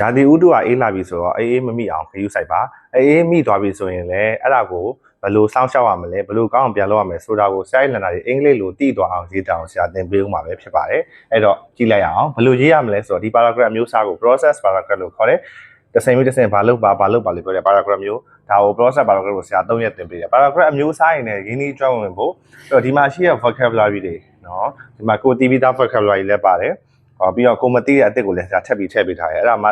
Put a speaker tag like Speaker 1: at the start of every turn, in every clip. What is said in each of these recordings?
Speaker 1: ရာသီဥတုကအေးလာပြီဆိုတော့အေးအေးမမိအောင်ခရူးဆိုင်ပါအေးအေးမိသွားပြီဆိုရင်လည်းအဲ့ဒါကိုဘယ်လိုစောင့်ရှောက်ရမလဲဘယ်လိုကောင်းအောင်ပြန်လုပ်ရမလဲဆိုတာကိုစာရိုက်လန်တာတွေအင်္ဂလိပ်လိုတည်သွားအောင်ရေးတောင်ဆရာသင်ပေးဦးမှာပဲဖြစ်ပါတယ်အဲ့တော့ကြည့်လိုက်ရအောင်ဘယ်လိုရေးရမလဲဆိုတော့ဒီ paragraph မျိုးစားကို process paragraph လို့ခေါ်တယ်တစ်စိမ်ပြီးတစ်စိမ်ဘာလုပ်ပါဘာလုပ်ပါလို့ပြောတယ် paragraph မျိုးဒါကို process paragraph ကိုဆရာ၃ရက်သင်ပေးတယ် paragraph အမျိုးစားရင်လည်းရင်းနှီးကျွမ်းဝင်ဖို့အဲ့တော့ဒီမှာရှိတဲ့ vocabulary တွေနော်ဒီမှာကိုတီးပြီးသား vocabulary လည်းပါတယ်ဟောပြီးတော့ကိုမသိတဲ့အစ်စ်ကိုလည်းဆရာထပ်ပြီးထည့်ပေးထားတယ်အဲ့ဒါမှ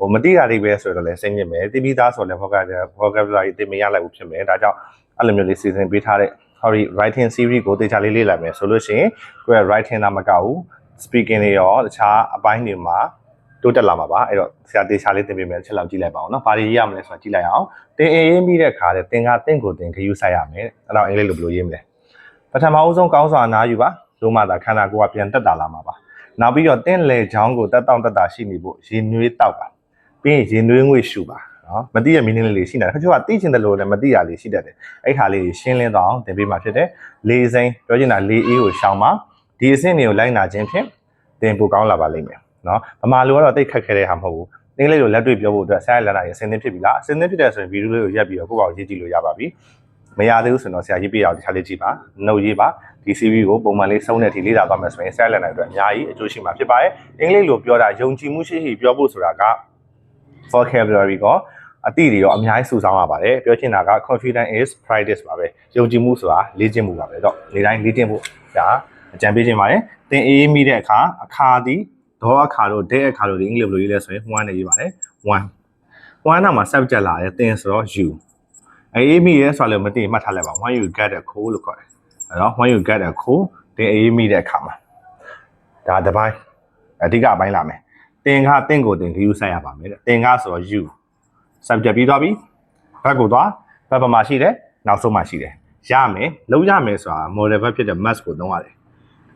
Speaker 1: ဟိုမသိတာတွေပဲဆိုတော့လည်းစိတ်ညစ်မယ်တီးပြီးသားဆိုတော့လည်း vocabulary vocabulary သင်မရလိုက်ဘူးဖြစ်မယ်ဒါကြောင့်အဲ့လိုမျိုးလေးစီစဉ်ပေးထားတဲ့ sorry writing series ကိုတေချာလေးလေ့လာမယ်ဆိုလို့ရှိရင်ကိုယ့်ရဲ့ writing တာမကဘူး speaking တွေရောတခြားအပိုင်းတွေမှာတိုးတက်လာမှာပါအဲ့တော့ဆရာတေချာလေးသင်ပေးမယ်ချက်လောက်ကြည့်လိုက်ပါအောင်နော်ဘာတွေရေးရမလဲဆိုတာကြည့်လိုက်အောင်တင်အေးရေးပြီးတဲ့ခါတဲ့သင်ကတင့်ကိုတင်ခယူးဆိုင်ရမယ်အဲ့တော့အင်္ဂလိပ်လိုဘယ်လိုရေးမလဲပထမအဦးဆုံးကောင်းစွာအနားယူပါလို့မှသာခန္ဓာကိုယ်ကပြန်တက်တာလာမှာပါနောက်ပြီးတော့တင့်လေချောင်းကိုတက်တောင့်တက်တာရှိနေဖို့ရင်နွေးတောက်ပါ ပြီးရင်ရင်နွေးငွေ့ရှူပါနော်မသိရ meaning လေးရှိနေတယ်ခချို့ကသိချင်တယ်လို့လည်းမသိရလေးရှိတတ်တယ်အဲ့ခါလေးရှင်းလင်းတော့သင်ပေးမှာဖြစ်တယ်လေးစိမ်းပြောချင်တာလေးအေးကိုရှောင်ပါဒီအဆင့်တွေကိုလိုက်နာခြင်းဖြင့်သင်ပိုကောင်းလာပါလိမ့်မယ်နော်ဗမာလိုကတော့တိတ်ခက်ခဲတဲ့ဟာမဟုတ်ဘူးအင်္ဂလိပ်လိုလက်တွေ့ပြောဖို့အတွက်ဆရာလက်လာရင်အဆင်သင့်ဖြစ်ပြီလားအဆင်သင့်ဖြစ်တယ်ဆိုရင်ဗီဒီယိုလေးကိုရက်ပြီးတော့ကိုယ့်ဘာကိုရေးကြည့်လို့ရပါပြီမရသေးဘူးဆိုတော့ဆရာရေးပြရအောင်ဒီခါလေးကြည့်ပါနှုတ်ရေးပါဒီ CV ကိုပုံမှန်လေးစုံတဲ့အထိလေ့လာသွားမယ်ဆိုရင်ဆရာလက်လာအတွက်အများကြီးအကျိုးရှိမှာဖြစ်ပါတယ်အင်္ဂလိပ်လိုပြောတာယုံကြည်မှုရှိရှိပြောဖို့ဆိုတာက vocabulary ကိုအတိတွေရောအများကြီးစုဆောင်းရပါတယ်ပြောချင်တာက confidence is practice ပါပဲယုံကြည်မှုဆိုတာလေ့ကျင့်မှုပါပဲတော့နေ့တိုင်းလေ့ကျင့်ဖို့ဒါအကြံပေးခြင်းပါတယ်သင်အေးမိတဲ့အခါအခါသည်ဒေါ်အခါတို့ဒဲအခါတို့ဒီအင်္ဂလိပ်လိုရေးလဲဆိုရင်1နဲ့ရေးပါတယ်1 1နာမှာ subject လာတယ်သင်ဆိုတော့ you အေးမိရဲဆိုလည်းမသိမှတ်ထားလိုက်ပါ when you get a call လို့ခေါ်တယ်အဲ့တော့ when you get a call သင်အေးမိတဲ့အခါမှာဒါတစ်ပိုင်းအဓိကအပိုင်းလာမယ် သင်ကသင်ကိုသင် view ဆက်ရပါမယ်တဲ့သင်ကဆိုတော့ you subject ပြီးသွားပြီဘက်ကိုသွားဘက်ပမာရှိတယ်နောက်ဆုံးမှရှိတယ်ရမယ်လုံးရမယ်ဆိုတာ model verb ဖြစ်တဲ့ must ကိုသုံးရတယ်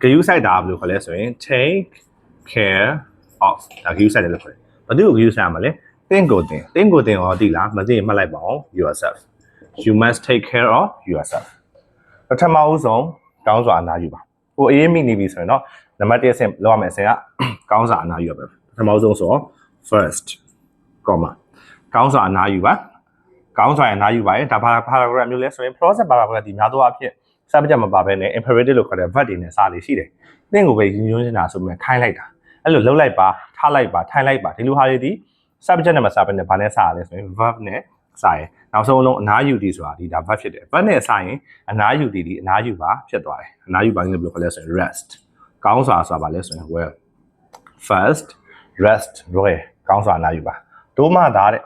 Speaker 1: view ဆိုင်တာဘယ်လိုခေါ်လဲဆိုရင် take care of ဒါ view ဆိုင်တယ်လို့ခေါ်တယ်ဘာလို့ view ဆိုင်ရမလဲသင်ကိုသင်သင်ကိုသင်ရောသိလားမသိရင်မှတ်လိုက်ပါအောင် yourself you must take care of yourself ပထမဦးဆုံးကောင်းစွာအနားယူပါဟိုအေးမိနေပြီဆိုရင်တော့နံပါတ်1အဆင့်လောက်ရမယ်အဆင့်ကကောင်းစွာအနားယူရပါ ပထမဦးဆုံးဆိုတော့ first comma ကောင်းစွာအနားယူပါကောင်းစွာအနားယူပါရင်ဒါဘာ paragraph မျိုးလဲဆိုရင် process paragraph ဒီများသောအားဖြင့် subject မပါဘဲနဲ့ imperative လို့ခေါ်တဲ့ verb တွေနဲ့စာလေးရှိတယ်။သင်ကိုပဲရင်းညွှန်းနေတာဆိုပေမဲ့ခိုင်းလိုက်တာ။အဲ့လိုလှုပ်လိုက်ပါထားလိုက်ပါထိုင်လိုက်ပါဒီလိုဟာတွေဒီ subject နဲ့မစားဘဲနဲ့ဘာနဲ့စားရလဲဆိုရင် verb နဲ့စားရင်နောက်ဆုံးလုံးအနားယူတည်ဆိုတာဒီဒါ verb ဖြစ်တယ်။ verb နဲ့စားရင်အနားယူတည်ဒီအနားယူပါဖြစ်သွားတယ်။အနားယူပါရင်ဘယ်လိုခေါ်လဲဆိုရင် rest ကောင်းစွာဆိုတာဘာလဲဆိုရင် well first rest ရောကောင်းစွာအနားယူပါတို့မှဒါတဲ့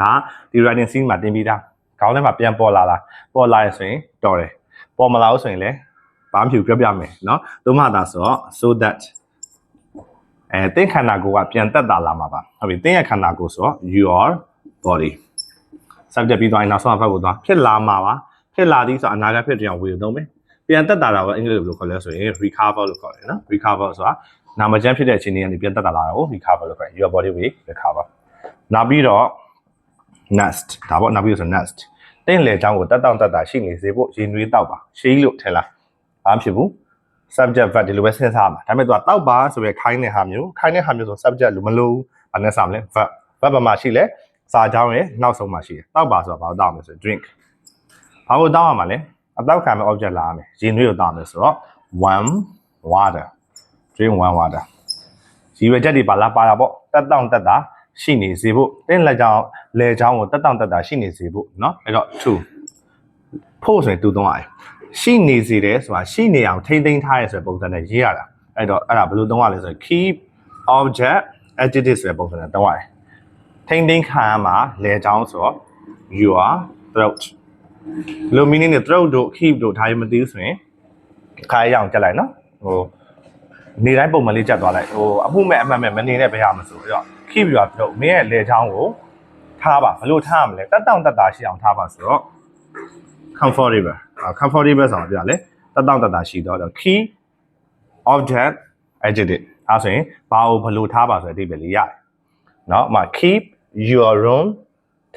Speaker 1: ဒါဒီ writing scene မှာတင်ပြီးသားခေါင်းထဲမှာပြန်ပေါ်လာလားပေါ်လာရဆိုရင်တော်တယ်ပေါ်မလာဘူးဆိုရင်လည်းဘာမှမဖြစ်ဘူးပြောပြမယ်เนาะတို့မှဒါဆိုတော့ so that အဲသင်ခန္ဓာကိုယ်ကပြန်တက်တာလာမှာပါဟုတ်ပြီသင်ရဲ့ခန္ဓာကိုယ်ဆိုတော့ your body subject ပြီးသွားရင်နောက်ဆုံးအဖက်ကိုသွားဖြစ်လာမှာပါဖြစ်လာသည်ဆိုအနာဂတ်ဖြစ်တဲ့အောင်ဝေသုံးမယ်ပြန်တက်တာတော့အင်္ဂလိပ်လိုခေါ်လဲဆိုရင် recover လို့ခေါ်တယ်နော် recover ဆိုတာ နာမကျန်းဖြစ်တဲ့အခြေအနေကနေပြန်တက်တာလာတာကို recover လို့ခေါ်တယ် your body will recover နောက်ပြီးတော့ nest ဒါပေါ့နောက်ပြီးတော့ဆို nest တင်းလေအကြောင်းကိုတက်တောင့်တက်တာရှိနေစေဖို့ရင်နွေးတောက်ပါရှိလို့ထင်လားဘာမှဖြစ်ဘူး subject verb ဒီလိုပဲစဉ်းစားမှာဒါပေမဲ့သူကတောက်ပါဆိုရယ်ခိုင်းတဲ့ဟာမျိုးခိုင်းတဲ့ဟာမျိုးဆို subject လို့မလို့ဘာနဲ့စမလဲ verb verb ဘာမှရှိလဲစာကြောင်းရဲ့နောက်ဆုံးမှရှိတယ်တောက်ပါဆိုတာဘာလို့တောက်မလဲဆို drink ဘာလို့တောက်ရမှာလဲအတောက်ခံမဲ့ object လာရမယ်ရင်နွေးကိုတောက်မယ်ဆိုတော့ one water drink one water ရည်ရွယ်ချက်တွေပါလားပါတာပေါ့တက်တောင့်တက်တာရှိနေစေဖို့တင်းလက်ကြောင်းလေချောင်းကိုတက်တောင့်တက်တာရှိနေစေဖို့เนาะအဲ့တော့2ဖို့ဆိုရင်တူသုံးရတယ်ရှိနေစေတယ်ဆိုတာရှိနေအောင်ထိမ့်သိမ်းထားရဲဆိုတဲ့ပုံစံနဲ့ရေးရတာအဲ့တော့အဲ့ဒါဘယ်လိုသုံးရလဲဆိုရင် keep object adjective ဆိုတဲ့ပုံစံနဲ့သုံးရတယ်ထိမ့်သိမ်းခံရမှာလေချောင်းဆိုတော့ your throat လို meaning နဲ့ throat တို့ keep တို့ဒါရမသိဘူးဆိုရင်ခါရအောင်ကြက်လိုက်နော်ဟို နေတိုင်းပုံမှန်လေးကြက်သွားလိုက်ဟိုအမှုမဲ့အမှတ်မဲ့မနေနဲ့ဘယ်ရမဆိုအဲ့တော့ keep your throat မင်းရဲ့လေချောင်းကိုထားပါဘယ်လိုထားရမလဲတက်တောင့်တက်တာရှိအောင်ထားပါဆိုတော့ comfortable အာ comfortable ဆိုတာပြလဲတက်တောင့်တက်တာရှိတော့ key object adjective အဲဆိုရင်ဘာကိုဘယ်လိုထားပါဆိုတဲ့အဓိပ္ပာယ်လေးရတယ်เนาะဥပမာ keep your room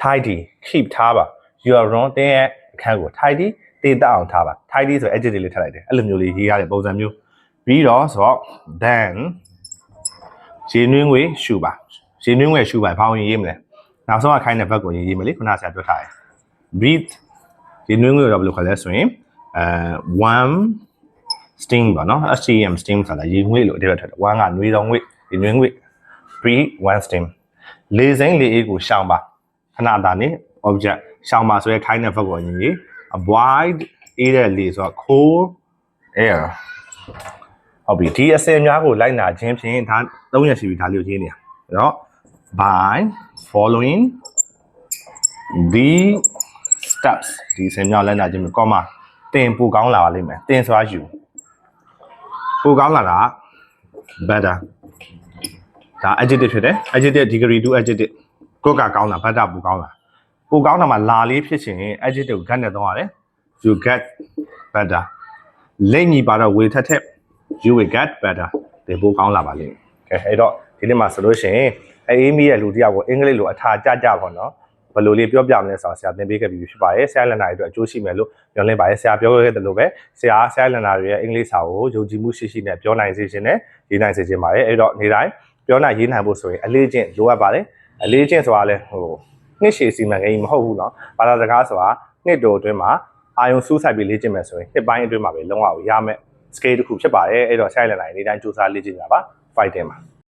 Speaker 1: tidy keep ထားပါ your room တင်းရဲ့အခန်းကို tidy တည်တတ်အောင်ထားပါ tidy ဆို adjective လေးထည့်လိုက်တယ်အဲ့လိုမျိုးလေးရေးရတဲ့ပုံစံမျိုး ပြီးတော့ဆိုတော့ then ရေနွေးငွေရှူပါရေနွေးငွေရှူပိုင်ဘာဝင်ရေးမလဲနောက်ဆုံးကခိုင်းတဲ့ဘက်ကိုရေးရေးမလဲခုနဆရာပြောထားတယ် breathe ရေနွေးငွေတော့ဘယ်လိုခေါ်လဲဆိုရင်အဲ one steam ပါနော် STM steam ဆိုတာရေငွေလို့အဓိပ္ပာယ်ထွက်တယ် one ကနွေးတော်ငွေရေနွေးငွေ breathe one steam လေစိမ့်လေအေးကိုရှောင်ပါခဏတာနေ object ရှောင်ပါဆိုရဲခိုင်းတဲ့ဘက်ကိုရေးရေး avoid အေးတဲ့လေဆိုတော့ cold air ဟုတ်ပြီဒီအစင်များကိုလိုက်နာခြင်းဖြင့်ဒါ၃ရက်ရှိပြီဒါလေးကိုရေးနေရအဲ့တော့ by following the steps ဒီအစင်များလိုက်နာခြင်းမျိုး comma တင်ပိုကောင်းလာပါလိမ့်မယ်တင်ဆိုတာယူပိုကောင်းလာတာ better ဒါ adjective ဖြစ်တယ် adjective degree to adjective ကိုကကောင်းတာ better ပိုကောင်းလာပိုကောင်းတာမှာလာလေးဖြစ်ချင် adjective ကို get နဲ့သုံးရတယ် you get better လက်ညီပါတော့ဝေထက်ထက် you will get better ဒီပိုကောင်းလာပါလိမ့်မယ်ကဲအဲ့တော့ဒီနေ့မှာဆိုလို့ရှိရင်အေးမီရဲ့လူတစ်ယောက်ကိုအင်္ဂလိပ်လိုအထာကြကြပေါ့နော်ဘယ်လိုလေးပြောပြမလဲဆိုတော့ဆရာသင်ပေးခဲ့ပြီးဖြစ်ပါတယ်ဆရာလန်နာတွေအတွက်အကျိုးရှိမယ်လို့ညွှန်လင်းပါတယ်ဆရာပြောခဲ့တဲ့လိုပဲဆရာဆရာလန်နာတွေရဲ့အင်္ဂလိပ်စာကိုယုံကြည်မှုရှိရှိနဲ့ပြောနိုင်စေခြင်းနဲ့ရေးနိုင်စေခြင်းပါတယ်အဲ့တော့နေ့တိုင်းပြောနိုင်ရေးနိုင်ဖို့ဆိုရင်အလေးချင်းလိုအပ်ပါတယ်အလေးချင်းဆိုတာလဲဟိုနှစ်ရှည်စီမံကိန်းမဟုတ်ဘူးเนาะဘာသာစကားဆိုတာနှစ်တိုအတွင်းမှာအာယုံစူးစိုက်ပြီးလေ့ကျင့်မယ်ဆိုရင်နှစ်ပိုင်းအတွင်းမှာပဲလုံးဝရမယ် scale တစ်ခုဖြစ်ပါတယ်အဲ့တော့ silent line နေ့တိုင်းစူးစမ်းလေ့ကျင့်ကြပါ fighting ပါ